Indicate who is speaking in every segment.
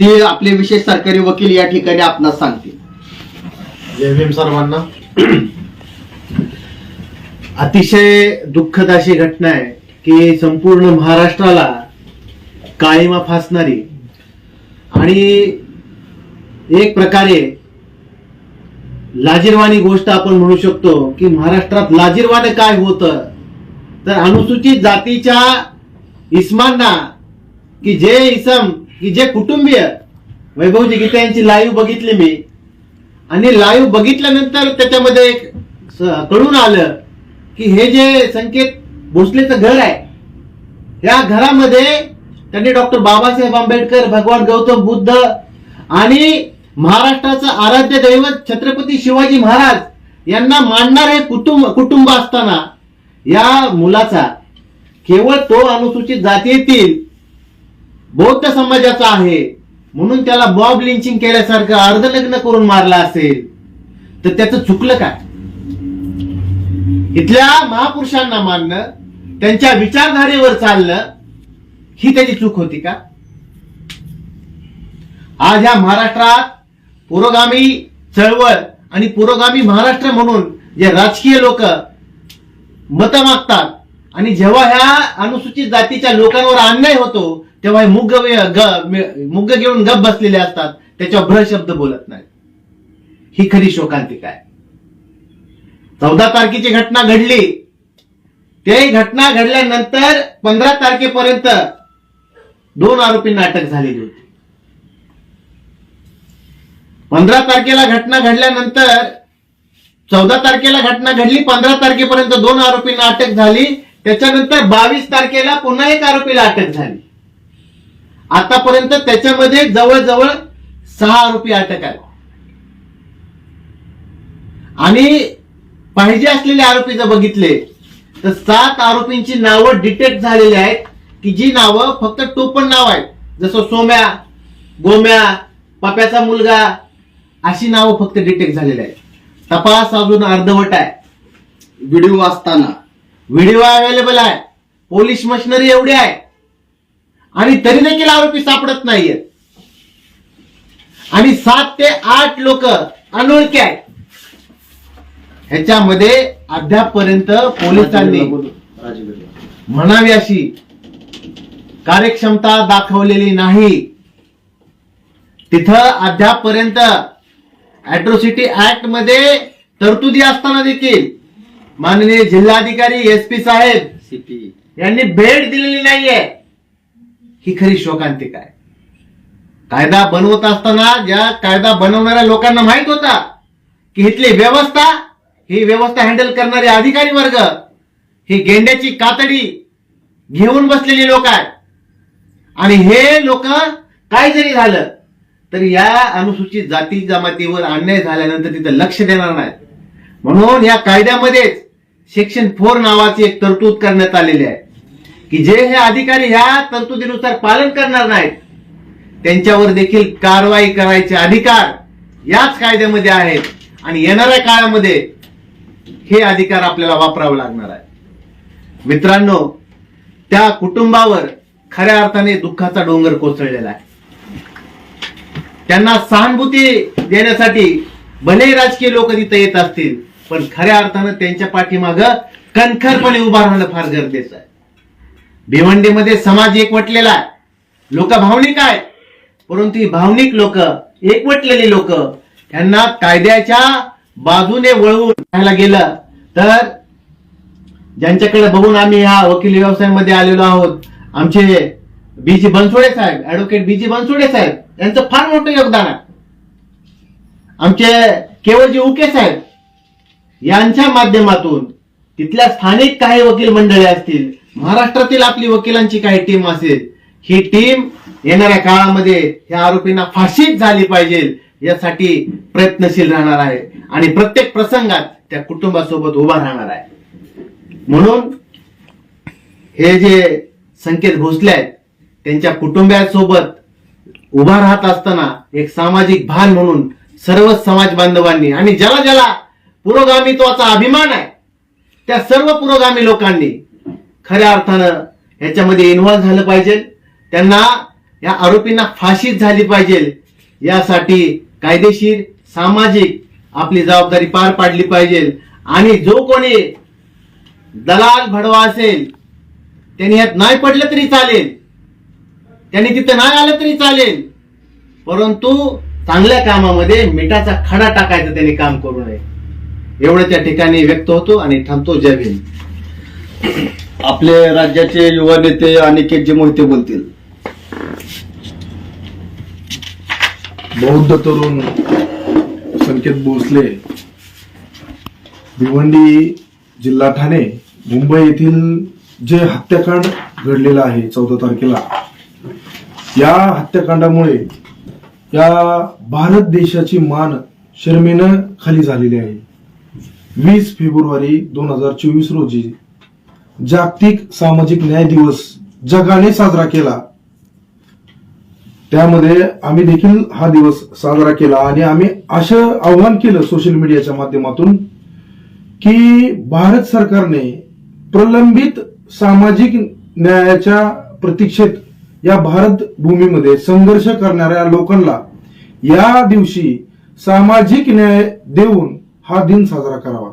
Speaker 1: ते आपले विशेष सरकारी वकील या ठिकाणी आपणास सांगतील.
Speaker 2: जय भीम सर्वांना. अतिशय दुःखद अशी घटना आहे की संपूर्ण महाराष्ट्राला काळीमा फासणारी आणि एक प्रकारे लाजीरवाणी गोष्ट आपण म्हणू शकतो की महाराष्ट्रात लाजीरवाने काय होतं? तर अनुसूचित जातीच्या इसमांना की जे इसम की जे कुटुंबीय वैभवजी गीता यांची लाईव्ह बघितली मी. आणि लाईव्ह बघितल्यानंतर त्याच्यामध्ये एक कळून आलं की हे जे संकेत भोसलेचं घर आहे या घरामध्ये त्यांनी डॉक्टर बाबासाहेब आंबेडकर भगवान गौतम बुद्ध आणि महाराष्ट्राचं आराध्य दैवत छत्रपती शिवाजी महाराज यांना मानणार हे कुटुंब कुटुंब असताना या मुलाचा केवळ तो अनुसूचित जातीतील बौद्ध समाजाचा आहे. म्हणून त्याला बॉब लिंचिंग केल्यासारखं अर्ध लग्न करून मारला असेल तर त्याचं चुकलं काय? इथल्या महापुरुषांना मानणं त्यांच्या विचारधारेवर चालणं ही त्याची चूक होती का? आज ह्या महाराष्ट्रात पुरोगामी चळवळ आणि पुरोगामी महाराष्ट्र म्हणून जे राजकीय लोक मत मागतात आणि जेव्हा ह्या अनुसूचित जातीच्या लोकांवर अन्याय होतो तेव्हा मुग मुग्ग मुग्ग घेऊन गप बसलेले असतात. त्याच्यावर भ्र शब्द बोलत नाहीत. ही खरी शोकांतिका आहे. चौदा तारखेची घटना घडली. ते घटना घडल्यानंतर पंधरा तारखेपर्यंत दोन आरोपींना अटक झालेली होती. पंधरा तारखेला घटना घडल्यानंतर चौदा तारखेला घटना घडली पंधरा तारखेपर्यंत दोन आरोपींना अटक झाली. त्याच्यानंतर बावीस तारखेला पुन्हा एक आरोपीला अटक झाली. आतापर्यंत त्याच्यामध्ये जवळजवळ सहा आरोपी अटक आहे आणि पाहिजे असलेले आरोपी जर बघितले तर सात आरोपींची नावं डिटेक्ट झालेली आहेत की जी नावं फक्त टोपण नाव आहेत. जसं सोम्या गोम्या पाप्याचा मुलगा अशी नावं फक्त डिटेक्ट झालेली आहेत. तपास अजून अर्धवट आहे.
Speaker 1: व्हिडिओ असताना
Speaker 2: व्हिडिओ अवेलेबल आहे. पोलीस मशिनरी एवढी आहे. आणि तरी देखील आरोपी सापडत नाहीयेत आणि सात ते आठ लोक अनोळखी आहेत. ह्याच्यामध्ये अद्यापपर्यंत पोलिसांनी म्हणावी अशी कार्यक्षमता दाखवलेली नाही. तिथं अद्यापपर्यंत अॅट्रॉसिटी ऍक्टमध्ये तरतुदी असताना देखील माननीय जिल्हाधिकारी एस पी साहेब
Speaker 1: सीपी
Speaker 2: यांनी भेट दिलेली नाहीये. ही खरी शोकांतिका आहे. कायदा बनवत असताना ज्या कायदा बनवणाऱ्या लोकांना माहीत होता की इथली व्यवस्था ही व्यवस्था हँडल करणारे अधिकारी वर्ग ही गेंड्याची कातडी घेऊन बसलेली लोक आहेत. आणि हे लोक काय जरी झालं तर या अनुसूचित जाती जमातीवर अन्याय झाल्यानंतर तिथं लक्ष देणार नाहीत. म्हणून या कायद्यामध्येच सेक्शन फोर नावाची एक तरतूद करण्यात आलेली आहे. की जे हे अधिकारी ह्या तरतुदीनुसार पालन करणार नाहीत त्यांच्यावर देखील कारवाई करायचे अधिकार याच कायद्यामध्ये आहेत आणि येणाऱ्या काळामध्ये हे अधिकार आपल्याला वापरावे लागणार आहे मित्रांनो त्या कुटुंबावर खऱ्या अर्थाने दुःखाचा डोंगर कोसळलेला आहे. त्यांना सहानुभूती देण्यासाठी भले राजकीय लोक तिथं येत असतील पण खऱ्या अर्थानं त्यांच्या पाठीमाग कणखरपणे उभा राहणं फार गरजेचं आहे. भिवंडीमध्ये समाज एकवटलेला आहे. लोक भावनिक आहेत. परंतु ही भावनिक लोक एकवटलेली लोक यांना कायद्याच्या बाजूने वळवून राहायला गेलं. तर ज्यांच्याकडे बघून आम्ही ह्या वकील व्यवसायामध्ये आलेलो आहोत आमचे B G Bansode saheb advocate B G Bansode saheb यांचं फार मोठं योगदान आहे. आमचे केवळजी उके साहेब यांच्या माध्यमातून तिथल्या स्थानिक काही वकील मंडळी असतील महाराष्ट्रातील आपली वकिलांची काही टीम असेल ही टीम येणाऱ्या काळामध्ये या आरोपींना फाशीच झाली पाहिजे यासाठी प्रयत्नशील राहणार आहे आणि प्रत्येक प्रसंगात त्या कुटुंबासोबत उभा राहणार आहे. म्हणून हे जे संकेत भोसले आहेत त्यांच्या कुटुंबियांसोबत उभा राहत असताना एक सामाजिक भान म्हणून सर्व समाज बांधवांनी आणि ज्याला ज्याला पुरोगामित्वाचा अभिमान आहे त्या सर्व पुरोगामी लोकांनी खऱ्या अर्थानं ह्याच्यामध्ये इन्व्हॉल्व्ह झालं पाहिजे. त्यांना या आरोपींना फाशीच झाली पाहिजे. यासाठी कायदेशीर सामाजिक आपली जबाबदारी पार पाडली पाहिजे. आणि जो कोणी दलाल भडवा असेल त्यांनी यात नाही पडलं तरी चालेल. त्यांनी तिथं नाही आलं तरी चालेल. परंतु चांगल्या कामामध्ये मिठाचा खडा टाकायचं त्यांनी काम करू नये. एवढं त्या ठिकाणी व्यक्त होतो आणि थांबतो. जय भीम.
Speaker 1: आपले राज्याचे युवा नेते अनिकेतजी मोहिते बोलतील.
Speaker 3: बौद्ध तरुण संकेत भोसले भिवंडी जिल्हा ठाणे मुंबई येथील जे हत्याकांड घडलेलं आहे चौदा तारखेला या हत्याकांडामुळे या भारत देशाची मान शर्मेनं खाली झालेली आहे. वीस फेब्रुवारी दोन हजार चोवीस रोजी जागतिक सामाजिक न्याय दिवस जगाने साजरा केला. त्यामध्ये आम्ही देखील हा दिवस साजरा केला आणि आम्ही असं आव्हान केलं सोशल मीडियाच्या माध्यमातून की भारत सरकारने प्रलंबित सामाजिक न्यायाच्या प्रतीक्षेत या भारत भूमीमध्ये संघर्ष करणाऱ्या लोकांना या दिवशी सामाजिक न्याय देऊन हा दिन साजरा करावा.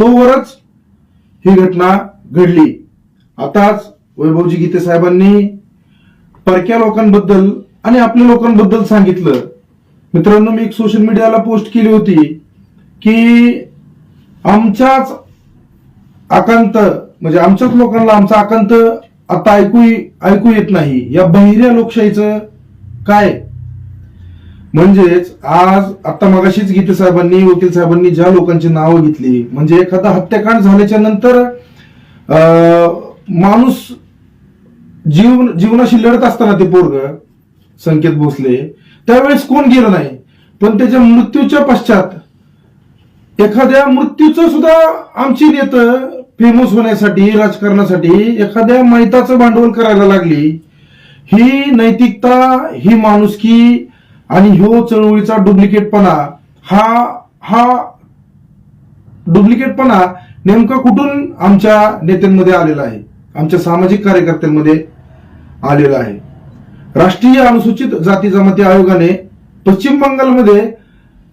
Speaker 3: तोवरच ही घटना घडली. आताच वैभवजी गीते साहेबांनी परक्या लोकांबद्दल आणि आपल्या लोकांबद्दल सांगितलं. मित्रांनो मी एक सोशल मीडियाला पोस्ट केली होती की आमच्याच आकांत म्हणजे आमच्याच लोकांना आमचा आकांत आता ऐकू ऐकू येत नाही. या बहिऱ्या लोकशाहीचं काय? म्हणजेच आज आता मगाशीच गीते साहेबांनी वकील साहेबांनी ज्या लोकांची नावं घेतली म्हणजे एखादा हत्याकांड झाल्याच्यानंतर माणूस जीव जीवनाशी लढत असताना ते पोरग संकेत भोसले त्यावेळेस कोण गेलं नाही. पण त्याच्या मृत्यूच्या पश्चात एखाद्या मृत्यूचं सुद्धा आमची नेत फेमस होण्यासाठी राजकारणासाठी एखाद्या मैताचं भांडवल करायला लागली. ही नैतिकता ही माणुसकी आणि ह्यो चळवळीचा डुप्लिकेटपणा हा हा डुप्लिकेटपणा नेमका कुठून आमच्या नेत्यांमध्ये आलेला आहे? आमच्या सामाजिक कार्यकर्त्यांमध्ये आलेला आहे. राष्ट्रीय अनुसूचित जाती जमाती आयोगाने पश्चिम बंगालमध्ये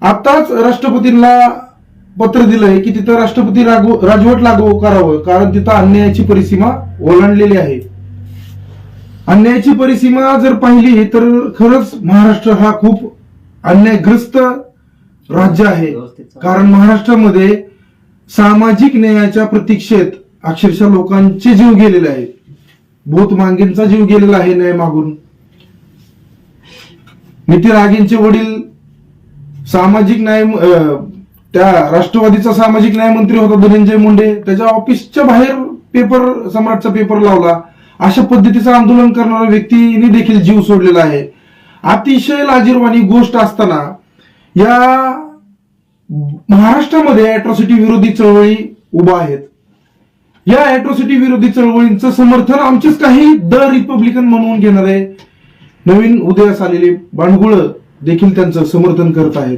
Speaker 3: आताच राष्ट्रपतींना पत्र दिलंय की तिथं राष्ट्रपती राजवट लागू करावं कारण तिथं अन्यायाची परिसीमा ओलांडलेली आहे. अन्यायाची परिसीमा जर पाहिली तर खरंच महाराष्ट्र हा खूप अन्यायग्रस्त राज्य आहे. कारण महाराष्ट्रामध्ये सामाजिक न्यायाच्या प्रतीक्षेत अक्षरशः लोकांचे जीव गेलेले आहेत. भूत मांगेंचा जीव गेलेला आहे न्याय मागून. नितीन रागेंचे वडील सामाजिक न्याय त्या राष्ट्रवादीचा सामाजिक न्याय मंत्री होता धनंजय मुंडे. त्याच्या ऑफिसच्या बाहेर पेपर सम्राटचा पेपर लावला. अशा पद्धतीचं आंदोलन करणाऱ्या व्यक्तीने देखील जीव सोडलेला आहे. अतिशय लाजीरवाणी गोष्ट असताना या महाराष्ट्रामध्ये अॅट्रॉसिटी विरोधी चळवळी उभा आहेत. या अॅट्रॉसिटी विरोधी चळवळींचं समर्थन आमचेच काही द रिपब्लिकन म्हणून घेणारे नवीन उदयास आलेले बांडगुळ देखील त्यांचं समर्थन करत आहेत.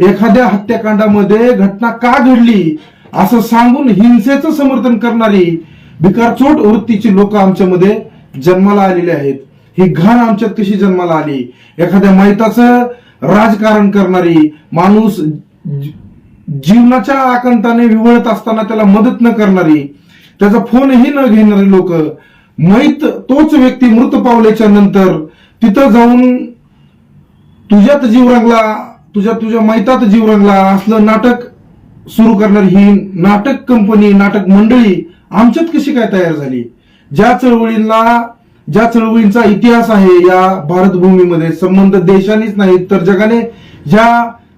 Speaker 3: एखाद्या हत्याकांडामध्ये घटना का घडली असं सांगून हिंसेचं समर्थन करणारी भिकारचोट वृत्तीची लोक आमच्यामध्ये जन्माला आलेली आहेत. ही घाण आमच्यात कशी जन्माला आली? एखाद्या माहिताचं राजकारण करणारी माणूस जीवनाच्या आकांताने विवळत असताना त्याला मदत न करणारी त्याचा फोनही न घेणारे लोक मैत तोच व्यक्ती मृत पावल्याच्या नंतर तिथं जाऊन तुझ्यात जीव रंगला तुझ्या तुझ्या मैतात जीव रंगला असलं नाटक सुरू करणारी ही नाटक कंपनी नाटक मंडळी आमच्यात कशी काय तयार झाली? ज्या चळवळींना ज्या चळवळींचा इतिहास आहे या भारत भूमीमध्ये संबंध देशानेच नाही तर जगाने ज्या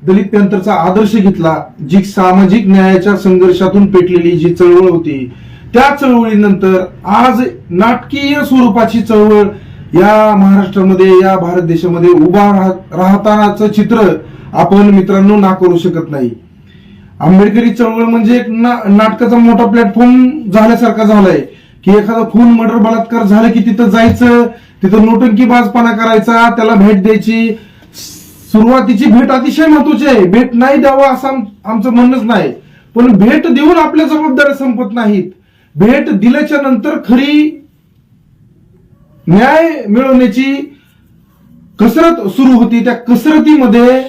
Speaker 3: दलित पॅंथरचा आदर्श घेतला जी सामाजिक न्यायाच्या संघर्षातून पेटलेली जी चळवळ होती त्या चळवळीनंतर आज नाटकीय स्वरूपाची चळवळ या महाराष्ट्रामध्ये या भारत देशामध्ये उभा राहतानाच राहतानाचं चित्र आपण मित्रांनो नाकारू शकत नाही. आंबेडकरी चळवळ म्हणजे एक ना, नाटकाचा मोठा प्लॅटफॉर्म झाल्यासारखा झालाय की एखादा खून मर्डर बलात्कार झालं की तिथं जायचं तिथं नोटंकी बाजपणा करायचा त्याला भेट द्यायची सुरुवातीची भेट अतिशय महत्वाची आहे. भेट नाही द्यावा असं आमचं म्हणणंच नाही. पण भेट देऊन आपल्या जबाबदाऱ्या संपत नाहीत. भेट दिल्याच्या नंतर खरी न्याय मिळवण्याची कसरत सुरू होती. त्या कसरतीमध्ये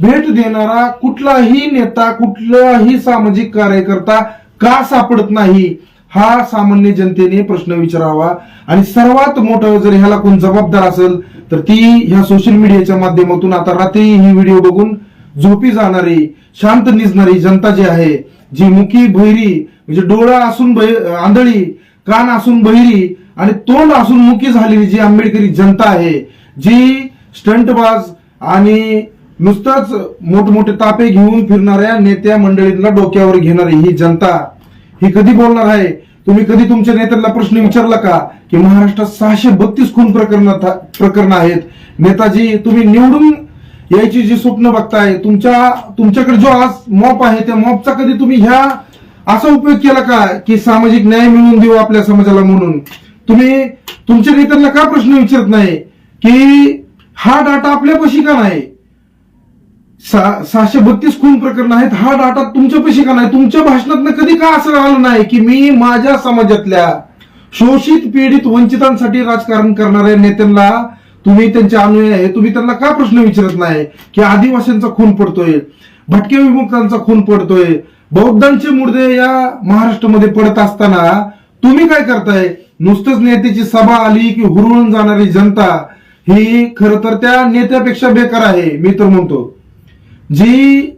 Speaker 3: भेट देणारा कुठलाही नेता कुठलाही सामाजिक कार्यकर्ता का सापडत नाही? हा सामान्य जनतेने प्रश्न विचारावा. आणि सर्वात मोठं जर ह्याला कोण जबाबदार असेल तर ती ह्या सोशल मीडियाच्या माध्यमातून आता रात्री ही व्हिडिओ बघून झोपी जाणारी शांत निजणारी जनता जी आहे जी मुखी बहिरी म्हणजे डोळा असून बहि- आंधळी कान असून बहिरी आणि तोंड असून मुकी झालेली जी आंबेडकरी जनता आहे जी स्टंटबाज आणि नुसतंच मोठमोठे तापे घेऊन फिरणाऱ्या नेत्या मंडळींना डोक्यावर घेणारी ही जनता ही कधी बोलणार आहे? तुम्ही कधी तुमच्या नेत्यांना प्रश्न विचारला का की महाराष्ट्रात सहाशे बत्तीस खून प्रकरण प्रकरण आहेत? नेताजी तुम्ही निवडून यायची जी स्वप्न बघताय तुमच्या तुमच्याकडे जो आज मॉप आहे त्या मॉपचा कधी तुम्ही ह्या असा उपयोग केला का की सामाजिक न्याय मिळवून देऊ आपल्या समाजाला म्हणून? तुम्ही तुमच्या नेत्यांना का प्रश्न विचारत नाही की हा डाटा आपल्यापाशी का नाही? सहाशे बत्तीस खून प्रकरण आहेत. हा डाटा तुमच्यापाशी का नाही? तुमच्या भाषणात कधी का असं आलं नाही की मी माझ्या समाजातल्या शोषित पीडित वंचितांसाठी राजकारण करणाऱ्या नेत्यांना तुम्ही त्यांचे अनुयायी आहे. तुम्ही त्यांना का प्रश्न विचारत नाही की आदिवासींचा खून पडतोय भटके विमुक्तांचा खून पडतोय बौद्धांचे मुर्दे या महाराष्ट्रामध्ये पडत असताना तुम्ही काय करताय? नुसतंच नेत्याची सभा आली की हुरळून जाणारी जनता ही खर तर त्या नेत्यापेक्षा बेकार आहे मी तर म्हणतो. जी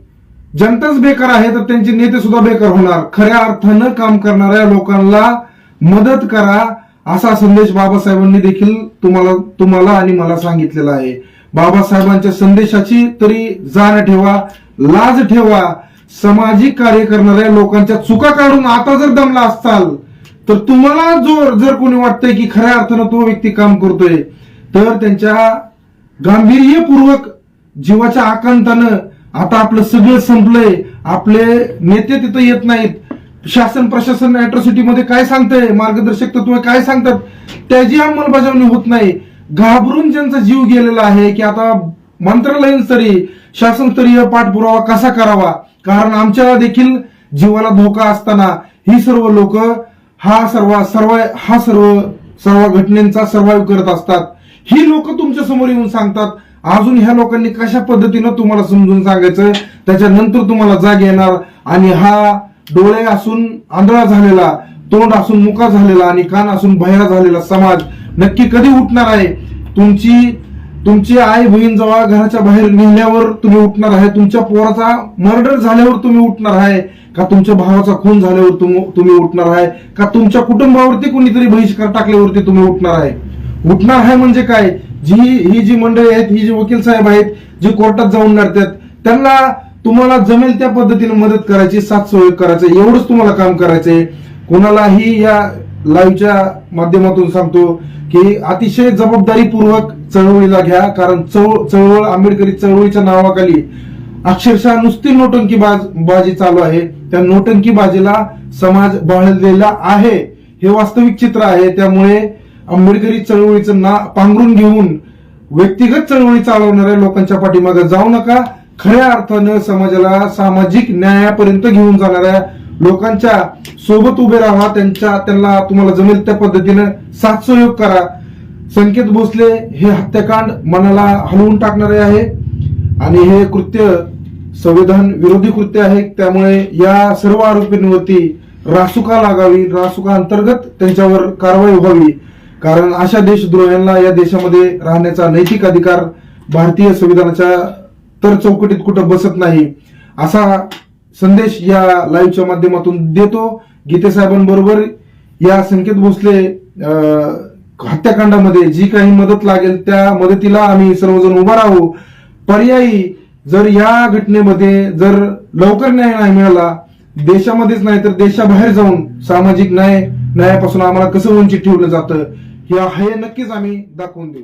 Speaker 3: जनताच बेकार आहे तर त्यांचे नेते सुद्धा बेकार होणार. खऱ्या अर्थानं काम करणाऱ्या लोकांना मदत करा असा संदेश बाबासाहेबांनी देखील तुम्हाला तुम्हाला आणि मला सांगितलेला आहे. बाबासाहेबांच्या संदेशाची तरी जाण ठेवा लाज ठेवा. सामाजिक कार्य करणाऱ्या लोकांच्या चुका काढून आता जर दमला असताल तर तुम्हाला जो जर कोणी वाटतंय की खऱ्या अर्थानं तो व्यक्ती काम करतोय तर त्यांच्या गांभीर्यपूर्वक जीवाच्या आकांतानं आता आपलं सगळं संपलंय. आपले नेते तिथं येत नाहीत. शासन प्रशासन अॅट्रॉसिटी मध्ये काय सांगतंय? मार्गदर्शक तत्व काय सांगतात? त्याची अंमलबजावणी होत नाही. घाबरून ज्यांचा जीव गेलेला आहे की आता मंत्रालयीन स्तरीय शासनस्तरीय पाठपुरावा कसा करावा? कारण आमच्या देखील जीवाला धोका असताना ही सर्व लोक हा सर्व सर्व हा सर्व सर्व घटनेचा सर्वाईव्ह करत असतात. ही लोक तुमच्यासमोर येऊन सांगतात अजून ह्या लोकांनी कशा पद्धतीनं तुम्हाला समजून सांगायचं? त्याच्यानंतर तुम्हाला जाग येणार आणि हा डोळे असून आंधळा झालेला तोंड असून मुका झालेला आणि कान असून बहिरा झालेला समाज नक्की कधी उठणार आहे? तुमची तुमची आई बहीण जवळ घराच्या बाहेर नेल्यावर तुम्ही उठणार आहे? तुमच्या पोराचा मर्डर झाल्यावर तुम्ही उठणार आहे? का तुमच्या भावाचा खून झाल्यावर तुम- तुम्ही उठणार आहे? का तुमच्या कुटुंबावरती कुणीतरी बहिष्कार टाकल्यावरती तुम्ही उठणार आहे? उठणार आहे म्हणजे काय? जी ही जी मंडळी आहेत ही जी वकील साहेब आहेत जे कोर्टात जाऊन लढतात त्यांना तुम्हाला जमेल त्या पद्धतीने मदत करायची साथ सहयोग करायचं एवढंच तुम्हाला काम करायचंय. कोणालाही या लाईव्हच्या माध्यमातून सांगतो की अतिशय जबाबदारीपूर्वक चळवळीला घ्या कारण चळवळ चळवळ आंबेडकरी चळवळीच्या नावाखाली अक्षरशः नुसती नोटंकी बाज बाजी चालू आहे. त्या नोटंकी बाजीला समाज बाळलेला आहे. हे वास्तविक चित्र आहे. त्यामुळे आंबेडकरी चळवळीचं ना पांघरून घेऊन व्यक्तिगत चळवळी चालवणाऱ्या लोकांच्या पाठीमागे जाऊ नका. खऱ्या अर्थानं समाजाला सामाजिक न्यायापर्यंत घेऊन जाणाऱ्या लोकांच्या सोबत उभे राहा. त्यांच्या त्यांना तुम्हाला जमेल त्या पद्धतीनं साथ सहयोग करा. संकेत भोसले हे हत्याकांड मनाला हलवून टाकणारे आहे. आणि हे कृत्य संविधान विरोधी कृत्य आहे. त्यामुळे या सर्व आरोपींवरती रासुका लागावी. रासुका अंतर्गत त्यांच्यावर कारवाई व्हावी. कारण अशा देशद्रोह्यांना या देशामध्ये राहण्याचा नैतिक अधिकार भारतीय संविधानाच्या तर चौकटीत कुठं बसत नाही असा संदेश या लाईव्हच्या माध्यमातून देतो. गीते साहेबांबरोबर या संकेत भोसले हत्याकांडामध्ये जी काही मदत लागेल त्या मदतीला आम्ही सर्वजण उभा राहू. पर्यायी जर या घटनेमध्ये जर लवकर न्याय नाही मिळाला देशामध्येच नाही तर देशाबाहेर जाऊन सामाजिक न्याय न्यायापासून आम्हाला कसं वंचित ठेवलं जातं हे हे नक्कीच आम्ही दाखवून देऊ.